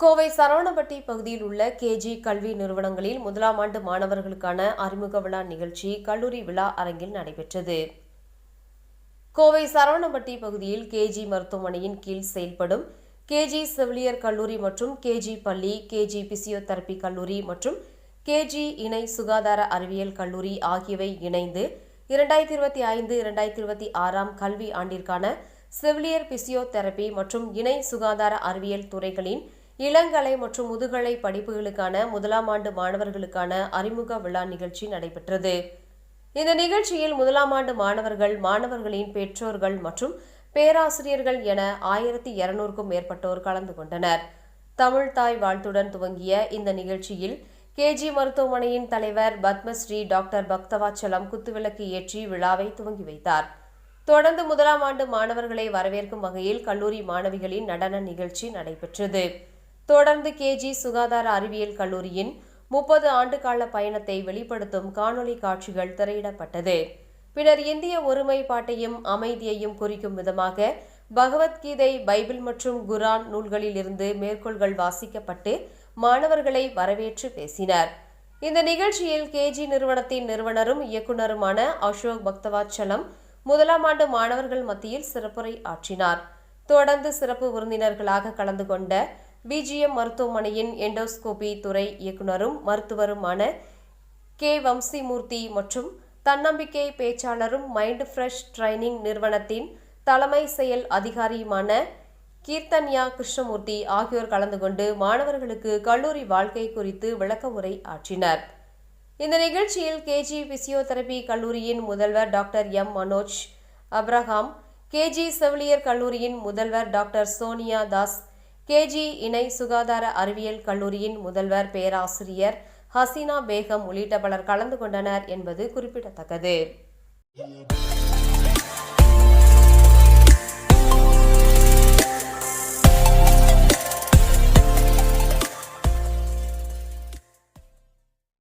கோவை சரவணப்பட்டி பகுதியில் உள்ள கேஜி கல்வி நிறுவனங்களில் முதலாம் ஆண்டு மாணவர்களுக்கான அறிமுக விழா நிகழ்ச்சி கல்லூரி விழா அரங்கில் நடைபெற்றது. கோவை சரவணப்பட்டி பகுதியில் கேஜி மருத்துவமனையின் கீழ் செயல்படும் கேஜி செவிலியர் கல்லூரி மற்றும் கேஜி பள்ளி கேஜி பிசியோதெரபி கல்லூரி மற்றும் கேஜி இணை சுகாதார அறிவியல் கல்லூரி ஆகியவை இணைந்து இரண்டாயிரத்தி இருபத்தி ஐந்து இரண்டாயிரத்தி இருபத்தி ஆறாம் கல்வி ஆண்டிற்கான செவிலியர் பிசியோதெரபி மற்றும் இணை சுகாதார அறிவியல் துறைகளின் இளங்கலை மற்றும் முதுகலை படிப்புகளுக்கான முதலாம் ஆண்டு மாணவர்களுக்கான அறிமுக விழா நிகழ்ச்சி நடைபெற்றது. இந்த நிகழ்ச்சியில் முதலாம் ஆண்டு மாணவர்கள் மாணவர்களின் பெற்றோர்கள் மற்றும் பேராசிரியர்கள் என ஆயிரத்தி இருநூறுக்கும் மேற்பட்டோர் கலந்து கொண்டனர். தமிழ் தாய் வாழ்த்துடன் துவங்கிய இந்த நிகழ்ச்சியில் கேஜி மருத்துவமனையின் தலைவர் பத்மஸ்ரீ டாக்டர் பக்தவாச்சலம் குத்துவிளக்கு ஏற்றி விழாவை துவங்கி வைத்தார். தொடர்ந்து முதலாம் ஆண்டு மாணவர்களை வரவேற்கும் வகையில் கல்லூரி மாணவிகளின் நடன நிகழ்ச்சி நடைபெற்றது. தொடர்ந்து கேஜி சுகாதார அறிவியல் கல்லூரியின் முப்பது ஆண்டுகால பயணத்தை வெளிப்படுத்தும் காணொலி காட்சிகள் திரையிடப்பட்டது. பின்னர் இந்திய ஒருமைப்பாட்டையும் அமைதியையும் குறிக்கும் விதமாக பகவத்கீதை பைபிள் மற்றும் குரான் நூல்களில் இருந்து மேற்கோள்கள் வாசிக்கப்பட்டு மாணவர்களை வரவேற்று பேசினர். இந்த நிகழ்ச்சியில் கேஜி நிறுவனத்தின் நிறுவனரும் இயக்குநருமான அசோக் பக்தவாச்சலம் முதலாம் ஆண்டு மாணவர்கள் மத்தியில் சிறப்புரை ஆற்றினார். தொடர்ந்து சிறப்பு விருந்தினர்களாக கலந்து கொண்ட பிஜிஎம் மருத்துவமனையின் எண்டோஸ்கோபி துறை இயக்குனரும் மருத்துவருமான கே. வம்சிமூர்த்தி மற்றும் தன்னம்பிக்கை பேச்சாளரும் மைண்ட் ஃப்ரெஷ் ட்ரைனிங் நிறுவனத்தின் தலைமை செயல் அதிகாரியுமான கீர்த்தன்யா கிருஷ்ணமூர்த்தி ஆகியோர் கலந்து கொண்டு மாணவர்களுக்கு கல்லூரி வாழ்க்கை குறித்து விளக்க உரை ஆற்றினர். இந்த நிகழ்ச்சியில் கேஜி பிசியோதெரபி கல்லூரியின் முதல்வர் doctor M. Manoj Abraham KG செவிலியர் கல்லூரியின் முதல்வர் டாக்டர் சோனியா தாஸ் கேஜி இணை சுகாதார அறிவியல் கல்லூரியின் முதல்வர் பேராசிரியர் ஹசீனா பேகம் உள்ளிட்ட பலர் கலந்து கொண்டனர் என்பது குறிப்பிடத்தக்கது.